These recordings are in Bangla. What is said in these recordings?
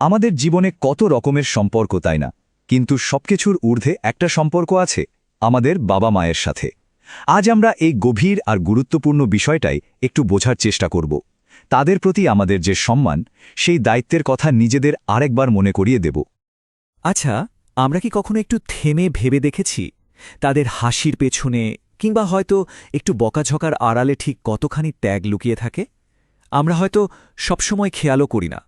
আমাদের জীবনে কত রকমের সম্পর্ক তাই না? কিন্তু সবকিছুর ঊর্ধ্বে একটা সম্পর্ক আছে, আমাদের বাবা মায়ের সাথে। আজ আমরা এই গভীর আর গুরুত্বপূর্ণ বিষয়টাই একটু বোঝার চেষ্টা করব। তাদের প্রতি আমাদের যে সম্মান, সেই দায়িত্বের কথা নিজেদের আরেকবার মনে করিয়ে দেব। আচ্ছা আমরা কি কখনো একটু থেমে ভেবে দেখেছি? তাদের হাসির পেছনে, কিংবা হয়তো একটু বকাঝকার আড়ালে ঠিক কতখানি ত্যাগ লুকিয়ে থাকে? আমরা হয়তো সবসময় খেয়ালও করি না।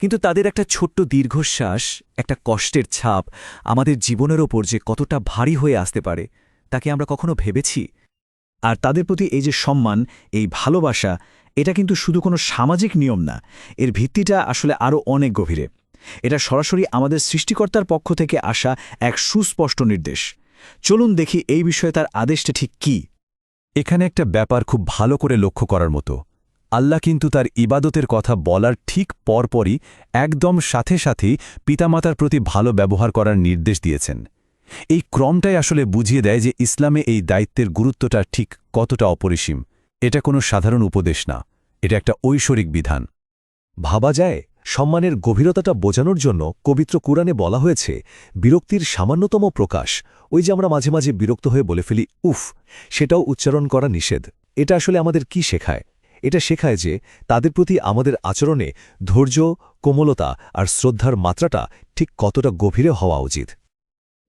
কিন্তু তাদের একটা ছোট্ট দীর্ঘশ্বাস, একটা কষ্টের ছাপ আমাদের জীবনের ওপর যে কতটা ভারী হয়ে আসতে পারে তাকে আমরা কখনো ভেবেছি? আর তাদের প্রতি এই যে সম্মান, এই ভালোবাসা, এটা কিন্তু শুধু কোনো সামাজিক নিয়ম না, এর ভিত্তিটা আসলে আরও অনেক গভীরে। এটা সরাসরি আমাদের সৃষ্টিকর্তার পক্ষ থেকে আসা এক সুস্পষ্ট নির্দেশ। চলুন দেখি এই বিষয়ে তার আদেশটা ঠিক কি। এখানে একটা ব্যাপার খুব ভালো করে লক্ষ্য করার মতো। আল্লাহ কিন্তু তার ইবাদতের কথা বলার ঠিক পরপরই একদম সাথে সাথেই পিতামাতার প্রতি ভালো ব্যবহার করার নির্দেশ দিয়েছেন। এই ক্রমটাই আসলে বুঝিয়ে দেয় যে ইসলামে এই দায়িত্বের গুরুত্বটা ঠিক কতটা অপরিসীম। এটা কোনো সাধারণ উপদেশ না, এটা একটা ঐশ্বরিক বিধান। ভাবা যায়, সম্মানের গভীরতাটা বোঝানোর জন্য পবিত্র কুরআনে বলা হয়েছে, বিরক্তির সামান্যতম প্রকাশ, ওই যে আমরা মাঝে মাঝে বিরক্ত হয়ে বলে ফেলি, উফ, সেটাও উচ্চারণ করা নিষেধ। এটা আসলে আমাদের কি শেখায়? এটা শেখায় যে তাদের প্রতি আমাদের আচরণে ধৈর্য, কোমলতা আর শ্রদ্ধার মাত্রাটা ঠিক কতটা গভীরে হওয়া উচিত।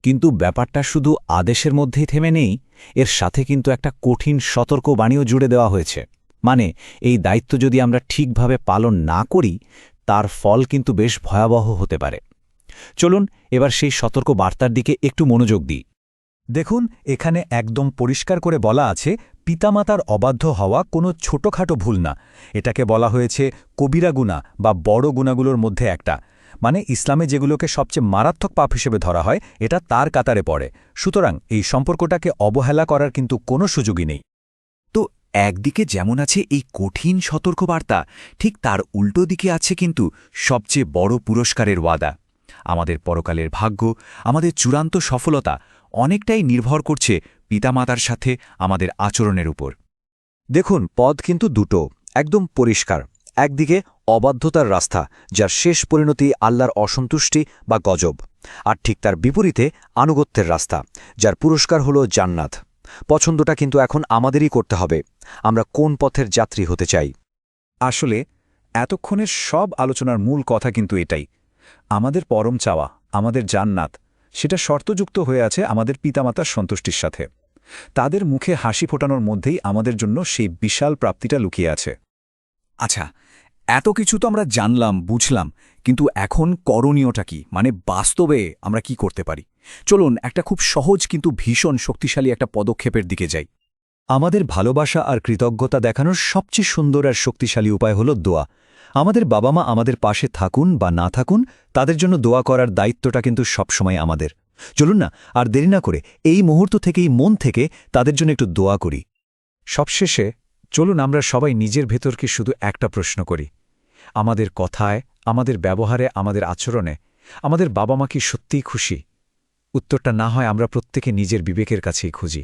কিন্তু ব্যাপারটা শুধু আদেশের মধ্যেই থেমে নেই, এর সাথে কিন্তু একটা কঠিন সতর্ক বাণীও জুড়ে দেওয়া হয়েছে। মানে এই দায়িত্ব যদি আমরা ঠিকভাবে পালন না করি, তার ফল কিন্তু বেশ ভয়াবহ হতে পারে। চলুন, এবার সেই সতর্ক বার্তার দিকে একটু মনোযোগ দিই। দেখুন, এখানে একদম পরিষ্কার করে বলা আছে, পিতামাতার অবাধ্য হওয়া কোনো ছোটখাটো ভুল না। এটাকে বলা হয়েছে কবিরা গুণা বা বড় গুণাগুলোর মধ্যে একটা। মানে ইসলামে যেগুলোকে সবচেয়ে মারাত্মক পাপ হিসেবে ধরা হয়, এটা তার কাতারে পড়ে। সুতরাং এই সম্পর্কটাকে অবহেলা করার কিন্তু কোনো সুযোগই নেই। তো একদিকে যেমন আছে এই কঠিন সতর্কবার্তা, ঠিক তার উল্টো দিকে আছে কিন্তু সবচেয়ে বড় পুরস্কারের ওয়াদা। আমাদের পরকালের ভাগ্য, আমাদের চূড়ান্ত সফলতা অনেকটাই নির্ভর করছে পিতামাতার সাথে আমাদের আচরণের উপর। দেখুন, পদ কিন্তু দুটো, একদম পরিষ্কার। একদিকে অবাধ্যতার রাস্তা, যার শেষ পরিণতি আল্লাহর অসন্তুষ্টি বা গজব। আর ঠিক তার বিপরীতে আনুগত্যের রাস্তা, যার পুরস্কার হল জান্নাত। পছন্দটা কিন্তু এখন আমাদেরই করতে হবে। আমরা কোন পথের যাত্রী হতে চাই? আসলে, এতক্ষণের সব আলোচনার মূল কথা কিন্তু এটাই। আমাদের পরম চাওয়া, আমাদের জান্নাত সেটা শর্তযুক্ত হয়ে আছে আমাদের পিতামাতার সন্তুষ্টির সাথে। তাদের মুখে হাসি ফোটানোর মধ্যেই আমাদের জন্য সেই বিশাল প্রাপ্তিটা লুকিয়ে আছে। আচ্ছা এত কিছু তো আমরা জানলাম, বুঝলাম, কিন্তু এখন করণীয়টা কি? মানে বাস্তবে আমরা কি করতে পারি? চলুন, একটা খুব সহজ কিন্তু ভীষণ শক্তিশালী একটা পদক্ষেপের দিকে যাই। আমাদের ভালোবাসা আর কৃতজ্ঞতা দেখানোর সবচেয়ে সুন্দর আর শক্তিশালী উপায় হল দোয়া। আমাদের বাবা মা আমাদের পাশে থাকুন বা না থাকুন, তাদের জন্য দোয়া করার দায়িত্বটা কিন্তু সবসময় আমাদের। চলুন না, আর দেরি না করে এই মুহূর্ত থেকেই মন থেকে তাদের জন্য একটু দোয়া করি। সবশেষে চলুন আমরা সবাই নিজের ভেতরকে শুধু একটা প্রশ্ন করি। আমাদের কথায়, আমাদের ব্যবহারে, আমাদের আচরণে আমাদের বাবা মা কি সত্যিই খুশি? উত্তরটা না হয় আমরা প্রত্যেকে নিজের বিবেকের কাছেই খুঁজি।